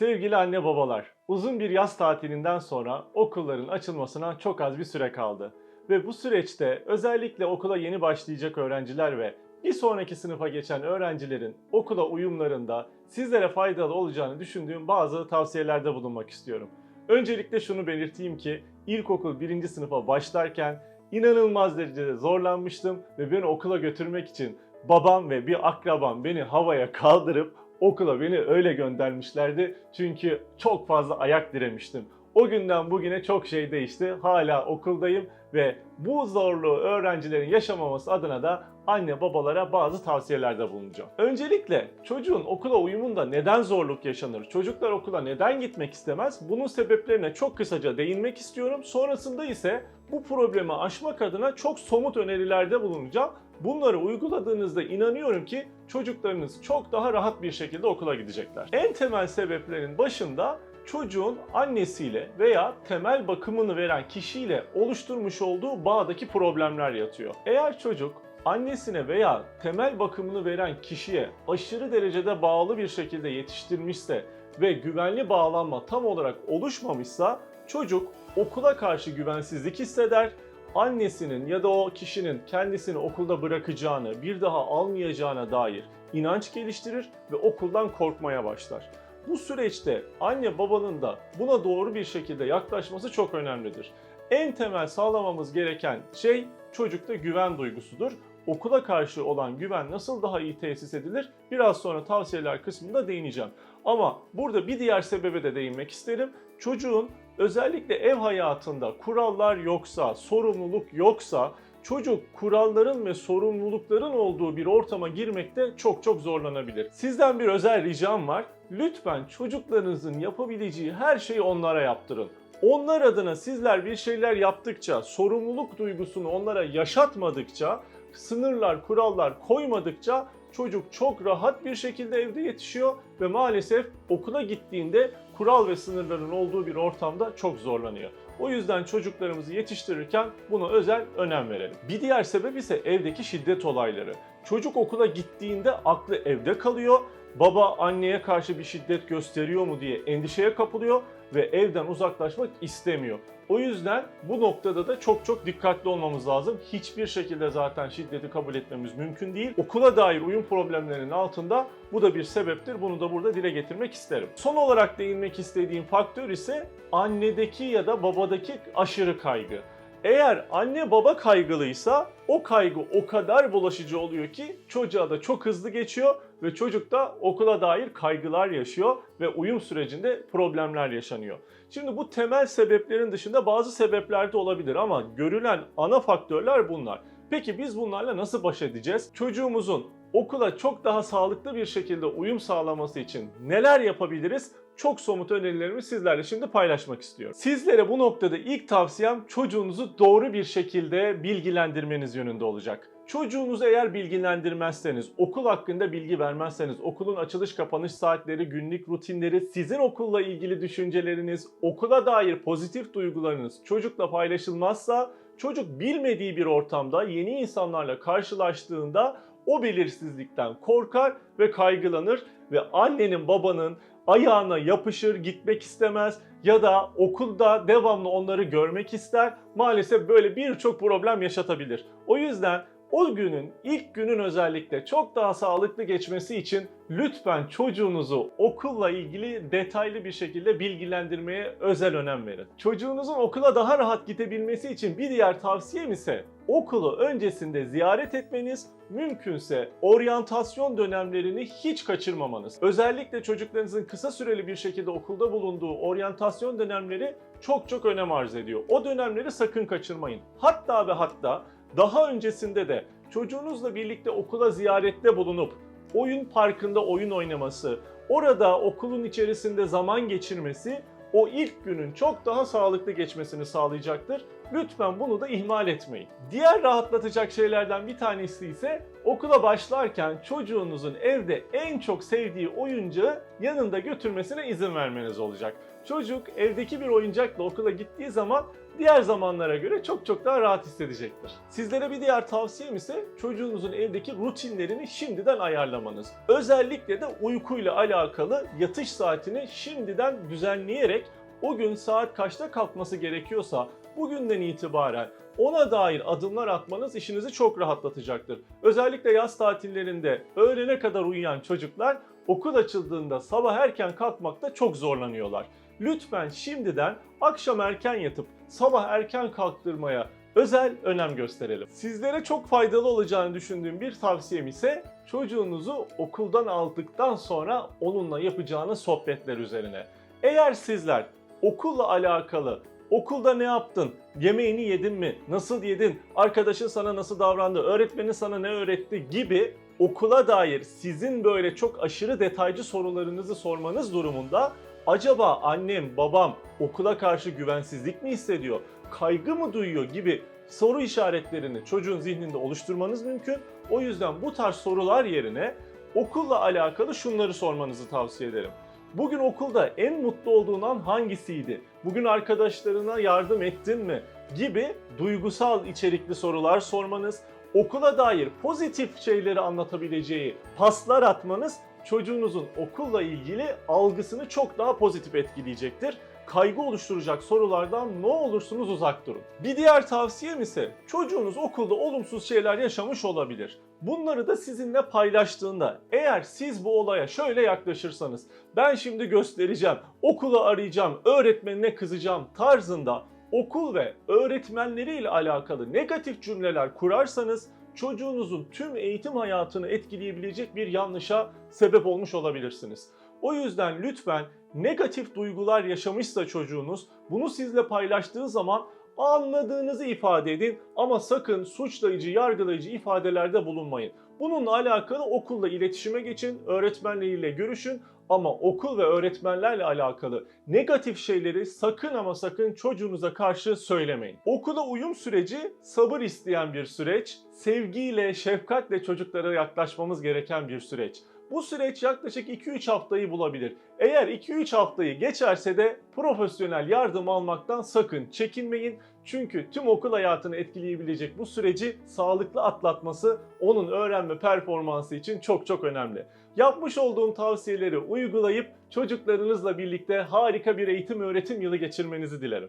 Sevgili anne babalar, uzun bir yaz tatilinden sonra okulların açılmasına çok az bir süre kaldı. Ve bu süreçte özellikle okula yeni başlayacak öğrenciler ve bir sonraki sınıfa geçen öğrencilerin okula uyumlarında sizlere faydalı olacağını düşündüğüm bazı tavsiyelerde bulunmak istiyorum. Öncelikle şunu belirteyim ki ilkokul birinci sınıfa başlarken inanılmaz derecede zorlanmıştım ve beni okula götürmek için babam ve bir akrabam beni havaya kaldırıp okula beni öyle göndermişlerdi. Çünkü çok fazla ayak diremiştim. O günden bugüne çok şey değişti. Hala okuldayım ve bu zorluğu öğrencilerin yaşamaması adına da anne babalara bazı tavsiyelerde bulunacağım. Öncelikle çocuğun okula uyumunda neden zorluk yaşanır? Çocuklar okula neden gitmek istemez? Bunun sebeplerine çok kısaca değinmek istiyorum. Sonrasında ise bu problemi aşmak adına çok somut önerilerde bulunacağım. Bunları uyguladığınızda inanıyorum ki çocuklarınız çok daha rahat bir şekilde okula gidecekler. En temel sebeplerin başında çocuğun annesiyle veya temel bakımını veren kişiyle oluşturmuş olduğu bağdaki problemler yatıyor. Eğer çocuk annesine veya temel bakımını veren kişiye aşırı derecede bağlı bir şekilde yetiştirmişse ve güvenli bağlanma tam olarak oluşmamışsa çocuk okula karşı güvensizlik hisseder, annesinin ya da o kişinin kendisini okulda bırakacağını, bir daha almayacağına dair inanç geliştirir ve okuldan korkmaya başlar. Bu süreçte anne babanın da buna doğru bir şekilde yaklaşması çok önemlidir. En temel sağlamamız gereken şey çocukta güven duygusudur. Okula karşı olan güven nasıl daha iyi tesis edilir? Biraz sonra tavsiyeler kısmında değineceğim. Ama burada bir diğer sebebe de değinmek isterim. Çocuğun özellikle ev hayatında kurallar yoksa, sorumluluk yoksa çocuk kuralların ve sorumlulukların olduğu bir ortama girmekte çok çok zorlanabilir. Sizden bir özel ricam var. Lütfen çocuklarınızın yapabileceği her şeyi onlara yaptırın. Onlar adına sizler bir şeyler yaptıkça, sorumluluk duygusunu onlara yaşatmadıkça, sınırlar, kurallar koymadıkça çocuk çok rahat bir şekilde evde yetişiyor ve maalesef okula gittiğinde kural ve sınırların olduğu bir ortamda çok zorlanıyor. O yüzden çocuklarımızı yetiştirirken buna özel önem verelim. Bir diğer sebep ise evdeki şiddet olayları. Çocuk okula gittiğinde aklı evde kalıyor. Baba anneye karşı bir şiddet gösteriyor mu diye endişeye kapılıyor ve evden uzaklaşmak istemiyor. O yüzden bu noktada da çok çok dikkatli olmamız lazım. Hiçbir şekilde zaten şiddeti kabul etmemiz mümkün değil. Okula dair uyum problemlerinin altında bu da bir sebeptir. Bunu da burada dile getirmek isterim. Son olarak değinmek istediğim faktör ise annedeki ya da babadaki aşırı kaygı. Eğer anne baba kaygılıysa o kaygı o kadar bulaşıcı oluyor ki çocuğa da çok hızlı geçiyor ve çocuk da okula dair kaygılar yaşıyor ve uyum sürecinde problemler yaşanıyor. Şimdi bu temel sebeplerin dışında bazı sebepler de olabilir ama görülen ana faktörler bunlar. Peki biz bunlarla nasıl baş edeceğiz? Çocuğumuzun okula çok daha sağlıklı bir şekilde uyum sağlaması için neler yapabiliriz? Çok somut önerilerimi sizlerle şimdi paylaşmak istiyorum. Sizlere bu noktada ilk tavsiyem çocuğunuzu doğru bir şekilde bilgilendirmeniz yönünde olacak. Çocuğunuzu eğer bilgilendirmezseniz, okul hakkında bilgi vermezseniz, okulun açılış kapanış saatleri, günlük rutinleri, sizin okulla ilgili düşünceleriniz, okula dair pozitif duygularınız çocukla paylaşılmazsa, çocuk bilmediği bir ortamda yeni insanlarla karşılaştığında o belirsizlikten korkar ve kaygılanır ve annenin babanın ayağına yapışır, gitmek istemez ya da okulda devamlı onları görmek ister. Maalesef böyle birçok problem yaşatabilir. O yüzden o günün, ilk günün özellikle çok daha sağlıklı geçmesi için lütfen çocuğunuzu okulla ilgili detaylı bir şekilde bilgilendirmeye özel önem verin. Çocuğunuzun okula daha rahat gidebilmesi için bir diğer tavsiyem ise okulu öncesinde ziyaret etmeniz, mümkünse oryantasyon dönemlerini hiç kaçırmamanız. Özellikle çocuklarınızın kısa süreli bir şekilde okulda bulunduğu oryantasyon dönemleri çok çok önem arz ediyor. O dönemleri sakın kaçırmayın. Hatta ve hatta daha öncesinde de çocuğunuzla birlikte okula ziyarette bulunup oyun parkında oyun oynaması, orada okulun içerisinde zaman geçirmesi o ilk günün çok daha sağlıklı geçmesini sağlayacaktır. Lütfen bunu da ihmal etmeyin. Diğer rahatlatacak şeylerden bir tanesi ise okula başlarken çocuğunuzun evde en çok sevdiği oyuncağı yanında götürmesine izin vermeniz olacak. Çocuk evdeki bir oyuncakla okula gittiği zaman diğer zamanlara göre çok çok daha rahat hissedecektir. Sizlere bir diğer tavsiyem ise çocuğunuzun evdeki rutinlerini şimdiden ayarlamanız. Özellikle de uykuyla alakalı yatış saatini şimdiden düzenleyerek o gün saat kaçta kalkması gerekiyorsa bugünden itibaren ona dair adımlar atmanız işinizi çok rahatlatacaktır. Özellikle yaz tatillerinde öğlene kadar uyuyan çocuklar okul açıldığında sabah erken kalkmakta çok zorlanıyorlar. Lütfen şimdiden akşam erken yatıp sabah erken kalktırmaya özel önem gösterelim. Sizlere çok faydalı olacağını düşündüğüm bir tavsiyem ise çocuğunuzu okuldan aldıktan sonra onunla yapacağınız sohbetler üzerine. Eğer sizler okulla alakalı Okulda ne yaptın? Yemeğini yedin mi? Nasıl yedin? Arkadaşın sana nasıl davrandı? Öğretmenin sana ne öğretti? gibi okula dair sizin böyle çok aşırı detaycı sorularınızı sormanız durumunda acaba annem, babam okula karşı güvensizlik mi hissediyor? Kaygı mı duyuyor gibi soru işaretlerini çocuğun zihninde oluşturmanız mümkün. O yüzden bu tarz sorular yerine okulla alakalı şunları sormanızı tavsiye ederim. Bugün okulda en mutlu olduğun an hangisiydi? Bugün arkadaşlarına yardım ettin mi? Gibi duygusal içerikli sorular sormanız, okula dair pozitif şeyleri anlatabileceği paslar atmanız çocuğunuzun okulla ilgili algısını çok daha pozitif etkileyecektir. Kaygı oluşturacak sorulardan ne olursunuz uzak durun. Bir diğer tavsiyem ise çocuğunuz okulda olumsuz şeyler yaşamış olabilir. Bunları da sizinle paylaştığında eğer siz bu olaya şöyle yaklaşırsanız ben şimdi göstereceğim, okulu arayacağım, öğretmenine kızacağım tarzında okul ve öğretmenleriyle alakalı negatif cümleler kurarsanız çocuğunuzun tüm eğitim hayatını etkileyebilecek bir yanlışa sebep olmuş olabilirsiniz. O yüzden lütfen negatif duygular yaşamışsa çocuğunuz bunu sizle paylaştığı zaman anladığınızı ifade edin ama sakın suçlayıcı, yargılayıcı ifadelerde bulunmayın. Bununla alakalı okulla iletişime geçin, öğretmenleriyle görüşün ama okul ve öğretmenlerle alakalı negatif şeyleri sakın ama sakın çocuğunuza karşı söylemeyin. Okula uyum süreci sabır isteyen bir süreç, sevgiyle, şefkatle çocuklara yaklaşmamız gereken bir süreç. Bu süreç yaklaşık 2-3 haftayı bulabilir. Eğer 2-3 haftayı geçerse de profesyonel yardım almaktan sakın çekinmeyin. Çünkü tüm okul hayatını etkileyebilecek bu süreci sağlıklı atlatması onun öğrenme performansı için çok çok önemli. Yapmış olduğum tavsiyeleri uygulayıp çocuklarınızla birlikte harika bir eğitim öğretim yılı geçirmenizi dilerim.